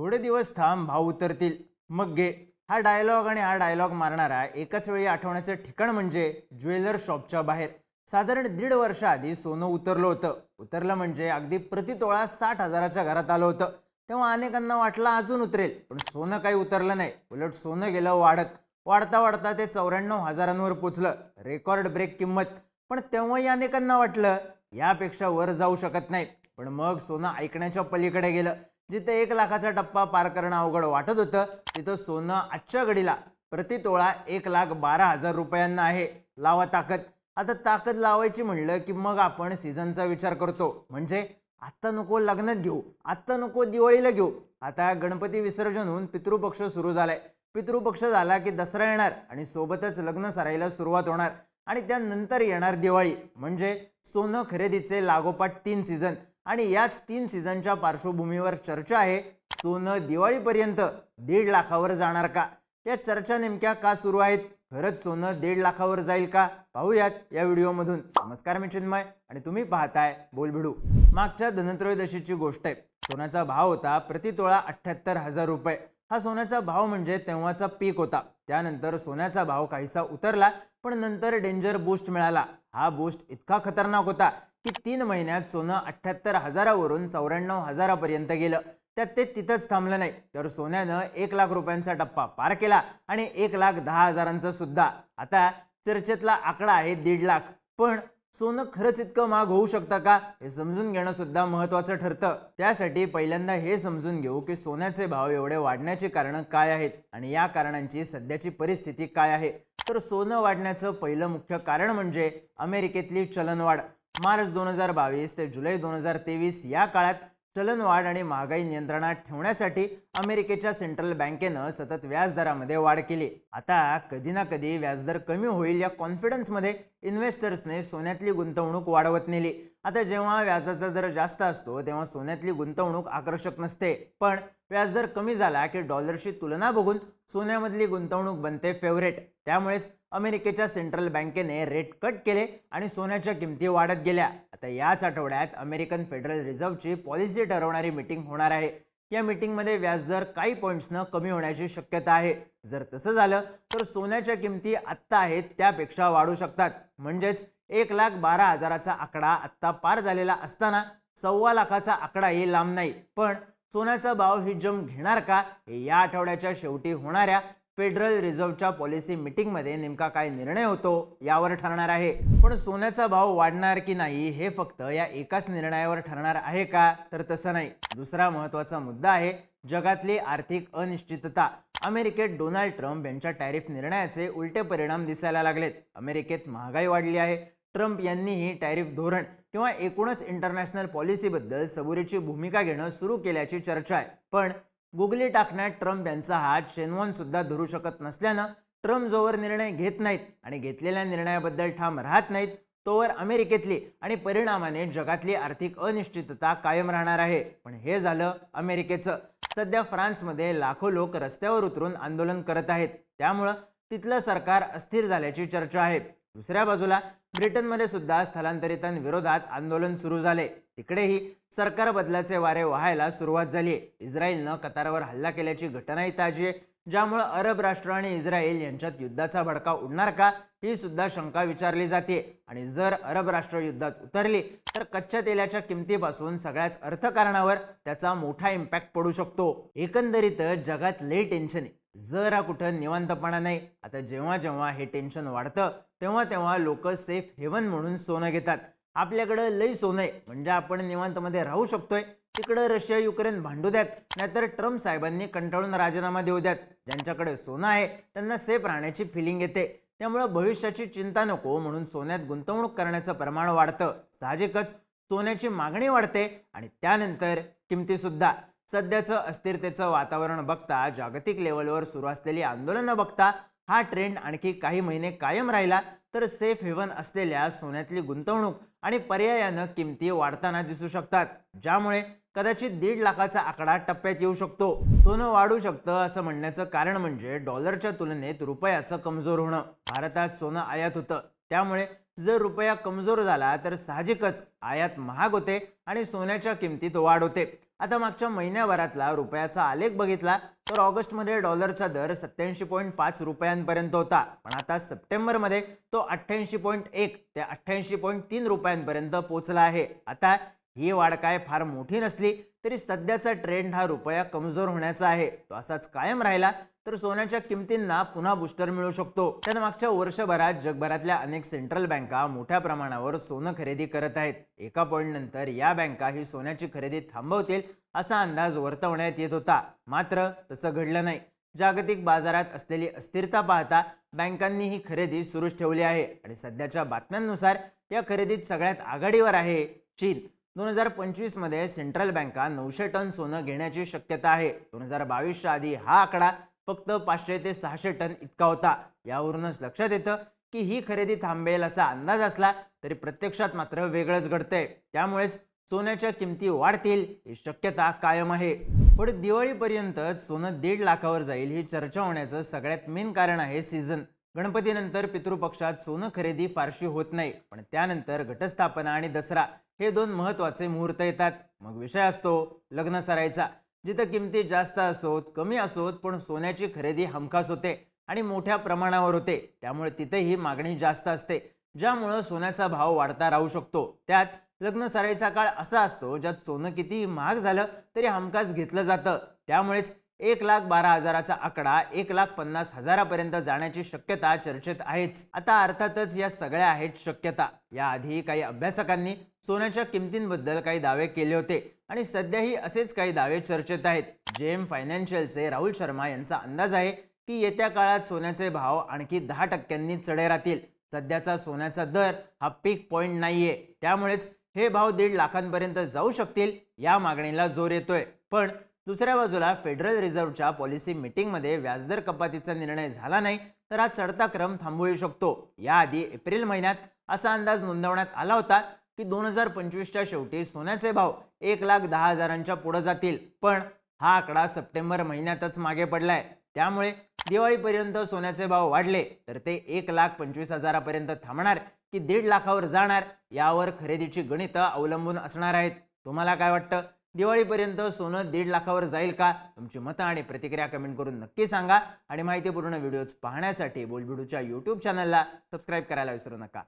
थोडे दिवस थांब भाव उतरतील. मग गे हा डायलॉग आणि हा डायलॉग मारणारा एकाच वेळी आठवण्याचं ठिकाण म्हणजे ज्वेलर शॉपच्या बाहेर. साधारण दीड वर्षाआधी सोनं उतरलं होतं. उतरलं म्हणजे अगदी प्रतितोळा साठ हजाराच्या घरात आलं होतं. तेव्हा अनेकांना वाटलं अजून उतरेल पण सोनं काही उतरलं नाही. उलट सोनं गेलं वाढत. वाढता वाढता ते चौऱ्याण्णव हजारांवर पोचलं. रेकॉर्ड ब्रेक किंमत. पण तेव्हाही अनेकांना वाटलं यापेक्षा वर जाऊ शकत नाही. पण मग सोनं ऐकण्याच्या पलीकडे गेलं. जिथे एक लाखाचा टप्पा पार करणं अवघड वाटत होतं तिथं सोनं आजच्या घडीला प्रति तोळा एक लाख बारा हजार रुपयांना आहे. लावा ताकद. आता ताकद लावायची म्हणलं की मग आपण सीझनचा विचार करतो. म्हणजे आत्ता नको लग्नात घेऊ आत्ता नको दिवाळीला घेऊ. आता गणपती विसर्जन होऊन पितृपक्ष सुरू झालाय. पितृपक्ष झाला की दसरा येणार आणि सोबतच लग्न सरायला सुरुवात होणार. आणि त्यानंतर येणार दिवाळी. म्हणजे सोनं खरेदीचे लागोपाठ तीन सीझन आणि याच तीन सीझनच्या पार्श्वभूमीवर चर्चा आहे सोनं दिवाळीपर्यंत दीड लाखावर जाणार का? या चर्चा नेमक्या का सुरू आहेत? खरंच सोनं दीड लाखावर जाईल का? पाहूयात या व्हिडिओमधून. नमस्कार मी चिन्मय आणि तुम्ही पाहताय बोलभिडू. मागच्या धनत्रयोदशीची गोष्ट आहे. सोन्याचा भाव होता प्रतितोळा अठ्ठ्याहत्तर हजार रुपये. हा सोन्याचा भाव म्हणजे तेव्हाचा पीक होता. त्यानंतर सोन्याचा भाव काहीसा उतरला पण नंतर डेंजर बूस्ट मिळाला. हा बूस्ट इतका खतरनाक होता की तीन महिन्यात सोनं अठ्ठ्याहत्तर हजारावरून चौऱ्याण्णव हजारापर्यंत गेलं. त्यात ते तिथंच थांबलं नाही. तर सोन्यानं एक लाख रुपयांचा टप्पा पार केला आणि एक लाख दहा हजारांचा सुद्धा. आता चर्चेतला आकडा आहे दीड लाख. पण सोनं खरंच इतकं महाग होऊ शकतं का? हे समजून घेणं सुद्धा महत्वाचं ठरतं. त्यासाठी पहिल्यांदा हे समजून घेऊ की सोन्याचे भाव एवढे वाढण्याची कारणं काय आहेत आणि या कारणांची सध्याची परिस्थिती काय आहे. तर सोनं वाढण्याचं पहिलं मुख्य कारण म्हणजे अमेरिकेतली चलनवाढ. मार्च दोन हजार बावीस ते जुलै दोन हजार तेवीस या काळात चलनवाढ आणि महागाई नियंत्रणात ठेवण्यासाठी अमेरिकेच्या सेंट्रल बँकेनं सतत व्याजदरामध्ये वाढ केली. आता कधी ना कधी व्याजदर कमी होईल या कॉन्फिडन्समध्ये इन्व्हेस्टर्सने सोन्यातली गुंतवणूक वाढवत नेली. आता जेव्हा व्याजाचा दर जास्त असतो तेव्हा सोन्यातली गुंतवणूक आकर्षक नसते. पण व्याजदर कमी झाला की डॉलरशी तुलना बघून सोन्यामधली गुंतवणूक बनते फेवरेट त्यामुळेच अमेरिकेच्या सेंट्रल बँकेने रेट कट केले आणि सोन्याच्या किमती वाढत गेल्या. आता याच आठवड्यात अमेरिकन फेडरल रिझर्व्हची पॉलिसी ठरवणारी मीटिंग होणार आहे. या मीटिंगमध्ये व्याजदर काही पॉईंट्सनं कमी होण्याची शक्यता आहे. जर तसं झालं तर सोन्याच्या किमती आत्ता आहेत त्यापेक्षा वाढू शकतात. म्हणजेच एक लाख बारा हजाराचा आकडा आत्ता पार झालेला असताना सव्वा लाखाचा आकडाही लांब नाही. पण सोन्याचा भाव ही जम घेणार का हे या आठवड्याच्या शेवटी होणाऱ्या फेडरल रिझर्व्हच्या पॉलिसी मिटिंगमध्ये नेमका काय निर्णय होतो यावर ठरणार आहे. पण सोन्याचा भाव वाढणार की नाही हे फक्त या एकाच निर्णयावर ठरणार आहे का? तर तसं नाही. दुसरा महत्त्वाचा मुद्दा आहे जगातली आर्थिक अनिश्चितता. अमेरिकेत डोनाल्ड ट्रम्प यांच्या टॅरिफ निर्णयाचे उलटे परिणाम दिसायला लागलेत. अमेरिकेत महागाई वाढली आहे. ट्रम्प यांनीही टॅरिफ धोरण किंवा एकूणच इंटरनॅशनल पॉलिसीबद्दल सबुरीची भूमिका घेणं सुरू केल्याची चर्चा आहे. पण गुगली टाकण्यात ट्रम्प यांचा हात शेनवॉन सुद्धा धरू शकत नसल्यानं ट्रम्प जोवर निर्णय घेत नाहीत आणि घेतलेल्या निर्णयाबद्दल ठाम राहत नाहीत तोवर अमेरिकेतली आणि परिणामाने जगातली आर्थिक अनिश्चितता कायम राहणार आहे. पण हे झालं अमेरिकेचं. सध्या फ्रान्समध्ये लाखो लोक रस्त्यावर उतरून आंदोलन करत आहेत. त्यामुळं तिथलं सरकार अस्थिर झाल्याची चर्चा आहे. दुसऱ्या बाजूला ब्रिटनमध्ये सुद्धा स्थलांतरितांविरोधात आंदोलन सुरू झाले. तिकडेही सरकार बदलाचे वारे व्हायला सुरुवात झाली इस्रायलनं कतारवर हल्ला केल्याची घटनाही ताजी आहे. ज्यामुळे अरब राष्ट्र आणि इस्रायल यांच्यात युद्धाचा भडका उडणार का ही सुद्धा शंका विचारली जाते आणि जर अरब राष्ट्र युद्धात उतरली तर कच्च्या तेलाच्या किमतीपासून सगळ्याच अर्थकारणावर त्याचा मोठा इम्पॅक्ट पडू शकतो. एकंदरीत जगात लई टेन्शन आहे. जरा कुठं निवांतपणा नाही. आता जेव्हा जेव्हा हे टेन्शन वाढतं तेव्हा तेव्हा लोक सेफ हेवन म्हणून सोनं घेतात. आपल्याकडं लई सोनं आहे. म्हणजे आपण निवांतमध्ये राहू शकतोय. तिकडं रशिया युक्रेन भांडू द्यात. नाहीतर ट्रम्प साहेबांनी कंटाळून राजीनामा देऊ द्यात. ज्यांच्याकडे सोनं आहे त्यांना सेफ राहण्याची फिलिंग येते. त्यामुळं भविष्याची चिंता नको म्हणून सोन्यात गुंतवणूक करण्याचं प्रमाण वाढतं. साहजिकच सोन्याची मागणी वाढते आणि त्यानंतर किमतीसुद्धा. सध्याचं अस्थिरतेचं वातावरण बघता जागतिक लेवलवर सुरू असलेली आंदोलनं बघता हा ट्रेंड आणखी काही महिने कायम राहिला तर सेफ हेवन असलेल्या सोन्यातली गुंतवणूक आणि पर्यायानं किमती वाढताना दिसू शकतात. ज्यामुळे कदाचित दीड लाखाचा आकडा टप्प्यात येऊ शकतो. सोनं वाढू शकतं असं म्हणण्याचं कारण म्हणजे डॉलरच्या तुलनेत रुपयाचं कमजोर होणं. भारतात सोनं आयात होतं. त्यामुळे जर रुपया कमजोर झाला तर साहजिकच आयात महाग होते आणि सोन्याच्या किमतीत वाढ होते. आता मागच्या महिन्याभरातला रुपयाचा आलेख बघितला तर ऑगस्टमध्ये डॉलरचा दर सत्याऐंशी पॉईंट पाच रुपयांपर्यंत होता. पण आता सप्टेंबरमध्ये तो अठ्ठ्याऐंशी पॉईंट एक ते अठ्ठ्याऐंशी पॉईंट तीन रुपयांपर्यंत पोहोचला आहे. आता ही वाढ काय फार मोठी नसली तरी सध्याचा ट्रेंड हा रुपया कमजोर होण्याचा आहे. तो असाच कायम राहिला तर सोन्याच्या किमतींना पुन्हा बुस्टर मिळू शकतो. त्यात मागच्या वर्षभरात जगभरातल्या अनेक सेंट्रल बँका मोठ्या प्रमाणावर सोनं खरेदी करत आहेत. एका पॉईंट नंतर या बँका ही सोन्याची खरेदी थांबवतील असा अंदाज वर्तवण्यात येत होता. मात्र तसं घडलं नाही. जागतिक बाजारात असलेली अस्थिरता पाहता बँकांनी ही खरेदी सुरूच ठेवली आहे. आणि सध्याच्या बातम्यांनुसार या खरेदीत सगळ्यात आघाडीवर आहे चीन. दोन हजार पंचवीसमध्ये सेंट्रल बँका नऊशे टन सोनं घेण्याची शक्यता आहे. दोन हजार बावीसच्या आधी हा आकडा फक्त पाचशे ते सहाशे टन इतका होता. यावरूनच लक्षात येतं की ही खरेदी थांबेल असा अंदाज असला तरी प्रत्यक्षात मात्र वेगळंच घडतंय. त्यामुळेच सोन्याच्या किमती वाढतील ही शक्यता कायम आहे. पण दिवाळीपर्यंत सोनं दीड लाखावर जाईल ही चर्चा होण्याचं सगळ्यात मेन कारण आहे सीझन गणपतीनंतर पितृपक्षात सोनं खरेदी फारशी होत नाही. पण त्यानंतर घटस्थापना आणि दसरा हे दोन महत्त्वाचे मुहूर्त येतात. मग विषय असतो लग्न सरायचा. जिथं किमती जास्त असोत कमी असोत पण सोन्याची खरेदी हमखास होते आणि मोठ्या प्रमाणावर होते. त्यामुळे तिथेही मागणी जास्त असते ज्यामुळं सोन्याचा भाव वाढता राहू शकतो. त्यात लग्न सरायचा काळ असा असतो ज्यात सोनं कितीही महाग झालं तरी हमखास घेतलं जातं. त्यामुळेच एक लाख बारा हजाराचा आकडा एक लाख पन्नास हजारापर्यंत जाण्याची शक्यता चर्चेत आहेच. आता अर्थातच या सगळ्या आहेत शक्यता. याआधी काही अभ्यासकांनी सोन्याच्या किमतींबद्दल काही दावे केले होते आणि सध्याही असेच काही दावे चर्चेत आहेत. जेम फायनान्शियलचे राहुल शर्मा यांचा अंदाज आहे की येत्या काळात सोन्याचे भाव आणखी दहा टक्क्यांनी चढे राहतील. सध्याचा सोन्याचा दर हा पीक पॉईंट नाहीये. त्यामुळेच हे भाव दीड लाखांपर्यंत जाऊ शकतील या मागणीला जोर येतोय. पण दुसऱ्या बाजूला फेडरल रिझर्व्हच्या पॉलिसी मीटिंगमध्ये व्याजदर कपातीचा निर्णय झाला नाही तर हा चढता क्रम थांबवू शकतो. याआधी एप्रिल महिन्यात असा अंदाज नोंदवण्यात आला होता की दोन हजार पंचवीसच्या शेवटी सोन्याचे भाव एक लाख दहा हजारांच्या पुढे जातील. पण हा आकडा सप्टेंबर महिन्यातच मागे पडलाय. त्यामुळे दिवाळीपर्यंत सोन्याचे भाव वाढले तर ते एक लाख पंचवीस हजारापर्यंत थांबणार की दीड लाखावर जाणार यावर खरेदीची गणितं अवलंबून असणार आहेत. तुम्हाला काय वाटतं? दिवाळीपर्यंत सोनं दीड लाखावर जाईल का? तुमची मतं आणि प्रतिक्रिया कमेंट करून नक्की सांगा. आणि माहितीपूर्ण व्हिडिओज पाहण्यासाठी बोलबिडूच्या यूट्यूब चॅनलला सबस्क्राईब करायला विसरू नका.